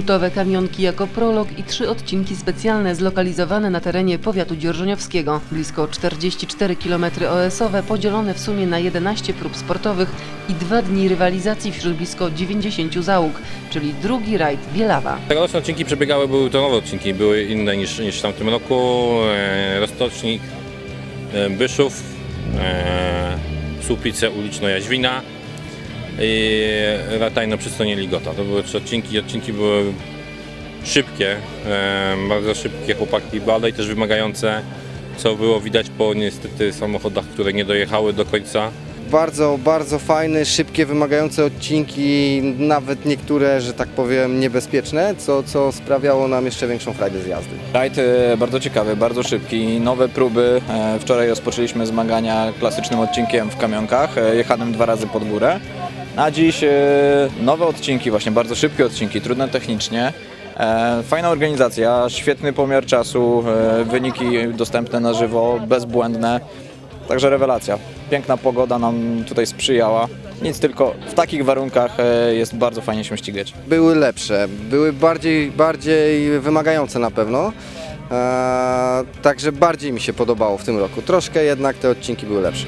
kultowe kamionki jako prolog i trzy odcinki specjalne zlokalizowane na terenie powiatu dzierżoniowskiego. Blisko 44 km OS-owe podzielone w sumie na 11 prób sportowych i dwa dni rywalizacji wśród blisko 90 załóg, czyli drugi rajd Bielawa. Tegoroczne odcinki przebiegały, były to nowe odcinki, były inne niż, niż w tamtym roku. E, Roztocznik, e, Byszów, e, Słupice Uliczno-Jaźwina i Ratajno Przystonie Ligota. To były trzy odcinki. Odcinki były szybkie, bardzo szybkie chłopaki, ale i też wymagające, co było widać po niestety samochodach, które nie dojechały do końca. Bardzo, bardzo fajne, szybkie, wymagające odcinki, nawet niektóre, że tak powiem, niebezpieczne, co, co sprawiało nam jeszcze większą frajdę z jazdy. Rajd e, bardzo ciekawy, bardzo szybki, nowe próby. E, Wczoraj rozpoczęliśmy zmagania klasycznym odcinkiem w kamionkach, e, jechanym dwa razy pod górę. A dziś nowe odcinki, właśnie bardzo szybkie odcinki, trudne technicznie. Fajna organizacja, świetny pomiar czasu, wyniki dostępne na żywo, bezbłędne. Także rewelacja. Piękna pogoda nam tutaj sprzyjała. Nic tylko w takich warunkach e, jest bardzo fajnie się ścigać. Były lepsze, były bardziej, bardziej wymagające na pewno, eee, także bardziej mi się podobało w tym roku. Troszkę jednak te odcinki były lepsze.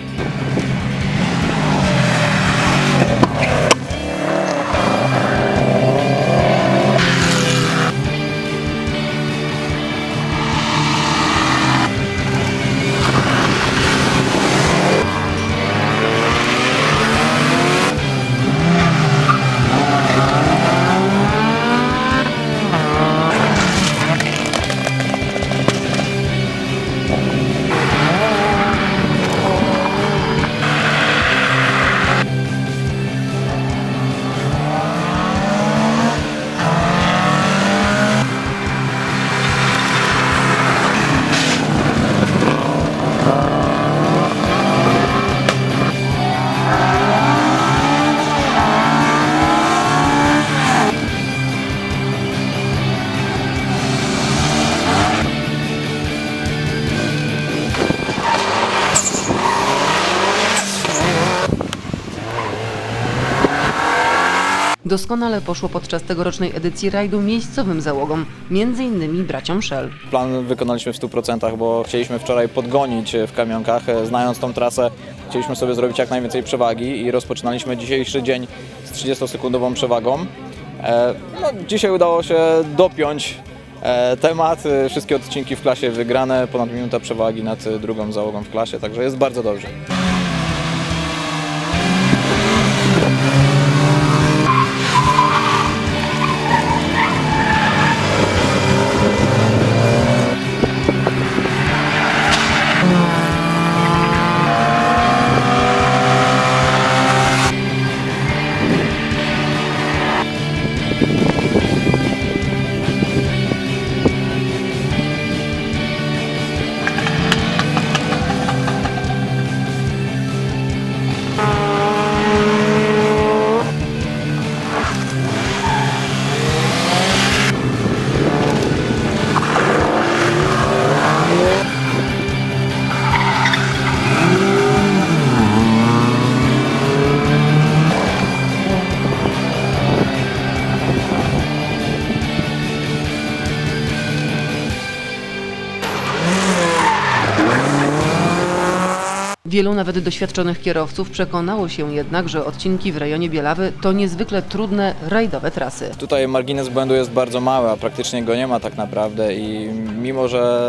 Doskonale poszło podczas tegorocznej edycji rajdu miejscowym załogom, m.in. braciom Shell. Plan wykonaliśmy w 100%, bo chcieliśmy wczoraj podgonić w kamionkach. E, Znając tą trasę, chcieliśmy sobie zrobić jak najwięcej przewagi i rozpoczynaliśmy dzisiejszy dzień z 30-sekundową przewagą. E, No, dzisiaj udało się dopiąć e, temat. Wszystkie odcinki w klasie wygrane, ponad minuta przewagi nad drugą załogą w klasie, także jest bardzo dobrze. Wielu nawet doświadczonych kierowców przekonało się jednak, że odcinki w rejonie Bielawy to niezwykle trudne rajdowe trasy. Tutaj margines błędu jest bardzo mały, a praktycznie go nie ma tak naprawdę i mimo, że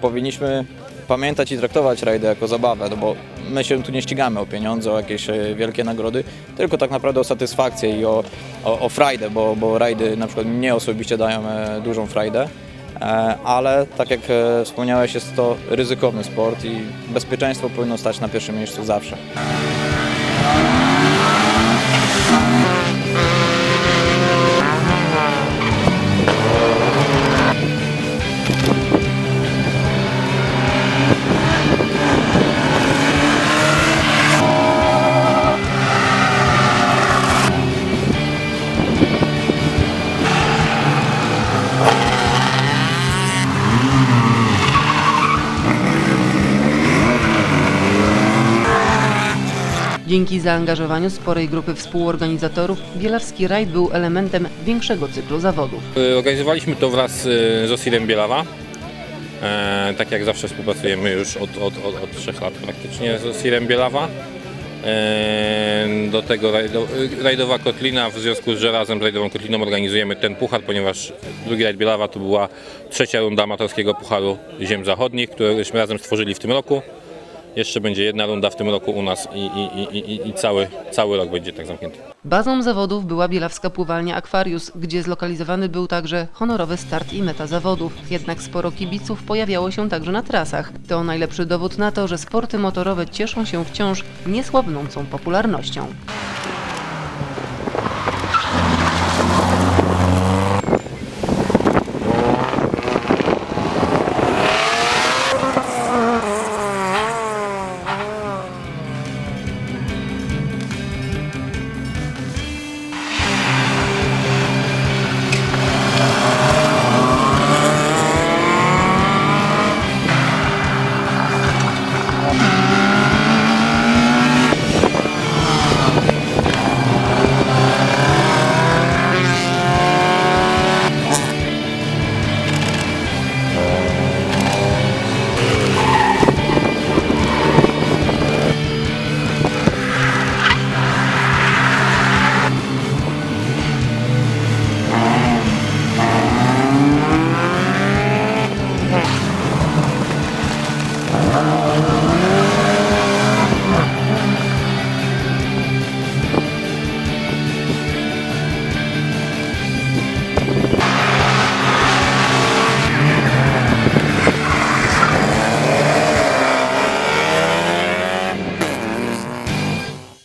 powinniśmy pamiętać i traktować rajdy jako zabawę, no bo my się tu nie ścigamy o pieniądze, o jakieś e, wielkie nagrody, tylko tak naprawdę o satysfakcję i o, o, o frajdę, bo, bo rajdy na przykład mnie osobiście dają e, dużą frajdę. E, Ale tak jak e, wspomniałeś, jest to ryzykowny sport i bezpieczeństwo powinno stać na pierwszym miejscu zawsze. Dzięki zaangażowaniu sporej grupy współorganizatorów Bielarski Rajd był elementem większego cyklu zawodów. E, organizowaliśmy to wraz e, z Osirem Bielawa. E, tak jak zawsze współpracujemy już od, od, od, od trzech lat praktycznie z Osirem Bielawa. Do tego rajdowa kotlina w związku z że razem z rajdową kotliną organizujemy ten puchar, ponieważ drugi rajd Bielawa to była trzecia runda amatorskiego pucharu ziem zachodnich, któreśmy razem stworzyli w tym roku. Jeszcze będzie jedna runda w tym roku u nas i, i, i, i, cały, cały rok będzie tak zamknięty. Bazą zawodów była bielawska pływalnia Aquarius, gdzie zlokalizowany był także honorowy start i meta zawodów. Jednak sporo kibiców pojawiało się także na trasach. To najlepszy dowód na to, że sporty motorowe cieszą się wciąż niesłabnącą popularnością.